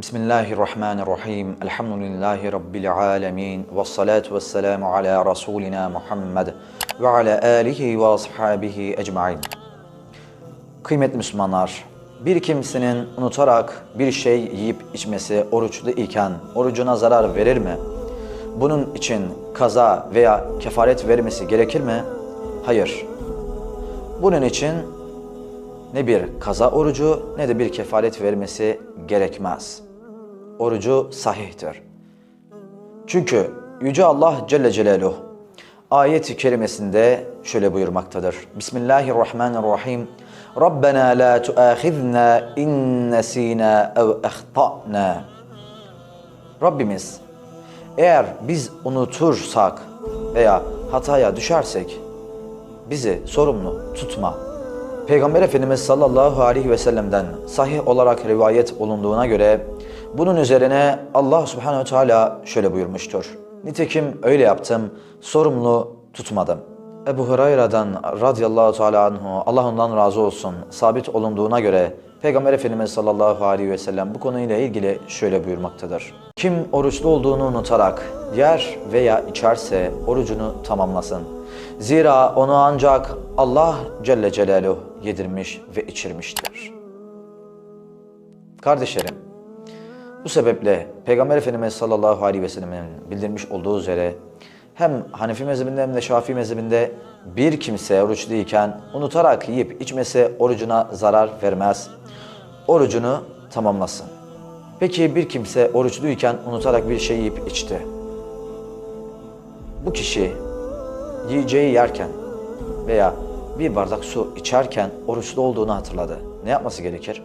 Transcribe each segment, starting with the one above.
Bismillahirrahmanirrahim. Elhamdülillahi Rabbil alemin. Ve salatu ve selamu ala Resulina Muhammed ve ala alihi ve ashabihi ecmain. Kıymetli Müslümanlar, bir kimsenin unutarak bir şey yiyip içmesi oruçlu iken orucuna zarar verir mi? Bunun için kaza veya kefaret vermesi gerekir mi? Hayır. Bunun için ne bir kaza orucu ne de bir kefaret vermesi gerekmez. Orucu sahihtir. Çünkü Yüce Allah Celle Celaluhu ayet-i kerimesinde şöyle buyurmaktadır. Bismillahirrahmanirrahim. Rabbena la tuâkhidna in nesînâ ev ehtâ'nâ. Rabbimiz eğer biz unutursak veya hataya düşersek bizi sorumlu tutma. Peygamber Efendimiz sallallahu aleyhi ve sellem'den sahih olarak rivayet olunduğuna göre bunun üzerine Allah subhanehu teala şöyle buyurmuştur. Nitekim öyle yaptım, sorumlu tutmadım. Ebu Hurayra'dan radıyallahu teala anhu, Allah ondan razı olsun, sabit olunduğuna göre Peygamber Efendimiz sallallahu aleyhi ve sellem bu konuyla ilgili şöyle buyurmaktadır. Kim oruçlu olduğunu unutarak yer veya içerse orucunu tamamlasın. Zira onu ancak Allah Celle Celaluhu yedirmiş ve içirmiştir. Kardeşlerim, bu sebeple Peygamber Efendimiz sallallahu aleyhi ve sellemin bildirmiş olduğu üzere hem Hanefi mezhebinde hem de Şafii mezhebinde bir kimse oruçluyken unutarak yiyip içmesi orucuna zarar vermez. Orucunu tamamlasın. Peki bir kimse oruçluyken unutarak bir şey yiyip içti. Bu kişi yiyeceği yerken veya bir bardak su içerken oruçlu olduğunu hatırladı. Ne yapması gerekir?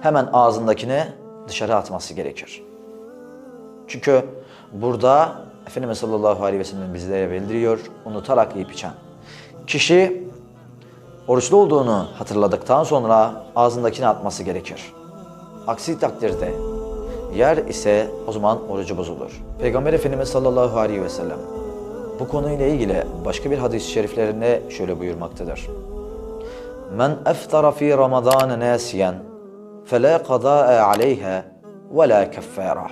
Hemen ağzındakini dışarı atması gerekir. Çünkü burada Efendimiz sallallahu aleyhi ve sellem bizlere bildiriyor, unutarak yiyip içen. Kişi oruçlu olduğunu hatırladıktan sonra ağzındakini atması gerekir. Aksi takdirde yer ise o zaman orucu bozulur. Peygamber Efendimiz sallallahu aleyhi ve sellem bu konuyla ilgili başka bir hadis-i şeriflerinde şöyle buyurmaktadır. Men eftara fi Ramazan nasiyen fela qada'a aleyha ve la keffara.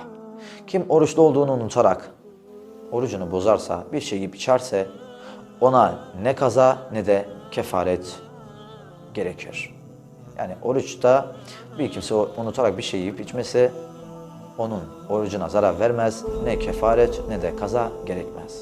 Kim oruçlu olduğunu unutarak orucunu bozarsa, bir şey yiyip içerse ona ne kaza ne de kefaret gerekir. Yani oruçta bir kimse unutarak bir şey yiyip içmesi onun orucuna zarar vermez, ne kefaret ne de kaza gerekmez.